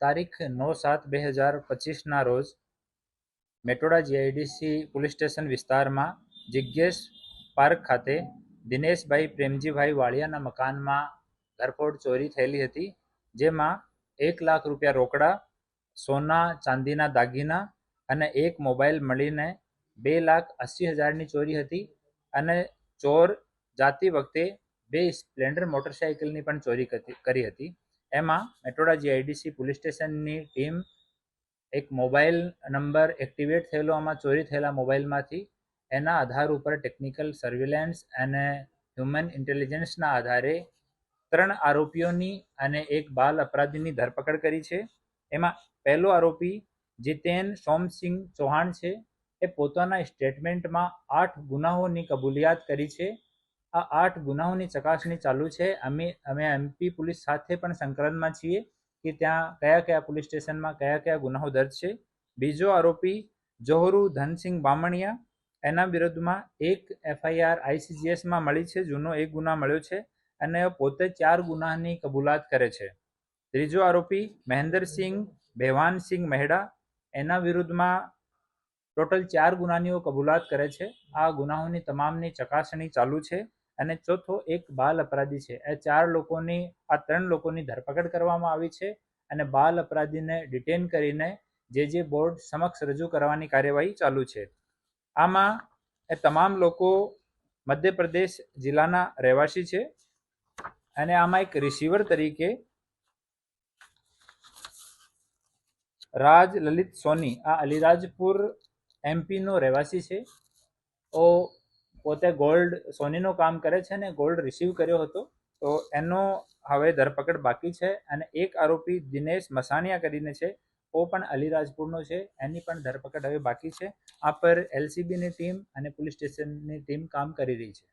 તારીખ નવ સાત બે હજાર પચીસના રોજ મેટોડા જીઆઈડીસી પોલીસ સ્ટેશન વિસ્તારમાં જિજ્ઞેશ પાર્ક ખાતે દિનેશભાઈ પ્રેમજીભાઈ વાળિયાના મકાનમાં ધરપોડ ચોરી થયેલી હતી, જેમાં એક લાખ રૂપિયા રોકડા, સોના, ચાંદીના દાગીના અને એક મોબાઈલ મળીને બે લાખ અસી હજારની ચોરી હતી અને ચોર જાતી વખતે બે સ્પ્લેન્ડર મોટરસાઇકલની પણ ચોરી કરી હતી. એમાં મેટોડા જીઆઈડીસી પોલીસ સ્ટેશનની ટીમ એક મોબાઈલ નંબર એક્ટિવેટ થયેલો, આમાં ચોરી થયેલા મોબાઈલમાંથી, એના આધાર ઉપર ટેકનિકલ સર્વેલન્સ અને હ્યુમન ઇન્ટેલિજન્સના આધારે ત્રણ આરોપીઓની અને એક બાલ અપરાધીની ધરપકડ કરી છે. એમાં પહેલો આરોપી જીતેન સોમસિંહ ચૌહાણ છે. એ પોતાના સ્ટેટમેન્ટમાં આઠ ગુનાહોની કબૂલિયાત કરી છે. આ આઠ ગુનાહોની ચકાસણી ચાલુ છે. અમે અમે એમપી પોલીસ સાથે પણ સંકલનમાં છીએ કે ત્યાં કયા કયા પોલીસ સ્ટેશનમાં કયા કયા ગુનાહો દર્જ છે. બીજો આરોપી જોહરુ ધનસિંહ બામણિયા, એના વિરુદ્ધમાં એક એફઆઈઆર આઈસીજીએસમાં મળી છે. જૂનો એક ગુના મળ્યો છે અને પોતે ચાર ગુનાની કબૂલાત કરે છે. ત્રીજો આરોપી મહેન્દ્રસિંહ ભેવાનસિંહ મહેડા, એના વિરુદ્ધમાં ટોટલ ચાર ગુનાનીઓ કબૂલાત કરે છે. આ ગુનાહોની તમામની ચકાસણી ચાલુ છે. અને ચોથો એક બાલ અપરાધી છે. એ ચાર લોકોની, આ ત્રણ લોકોની ધરપકડ કરવામાં આવી છે અને બાલ અપરાધીને ડિટેન કરીને જે જે બોર્ડ સમક્ષ રજૂ કરવાની કાર્યવાહી ચાલુ છે. આમાં એ તમામ લોકો મધ્યપ્રદેશ જિલ્લાના રહેવાસી છે અને આમાં એક રિસીવર તરીકે રાજ લલિત સોની, આ અલીરાજપુર એમપીનો રહેવાસી છે. ઓ પોતે ગોલ્ડ સોનીનું કામ કરે છે ને ગોલ્ડ રિસીવ કર્યો હતો, તો એનો હવે ધરપકડ બાકી છે અને એક આરોપી દિનેશ મસાણિયા કરીને છે. ઓ પણ અલીરાજપુરનો છે, એની પણ ધરપકડ હવે બાકી છે. આ પર એલસીબીની ટીમ અને પોલીસ સ્ટેશનની ટીમ કામ કરી રહી છે.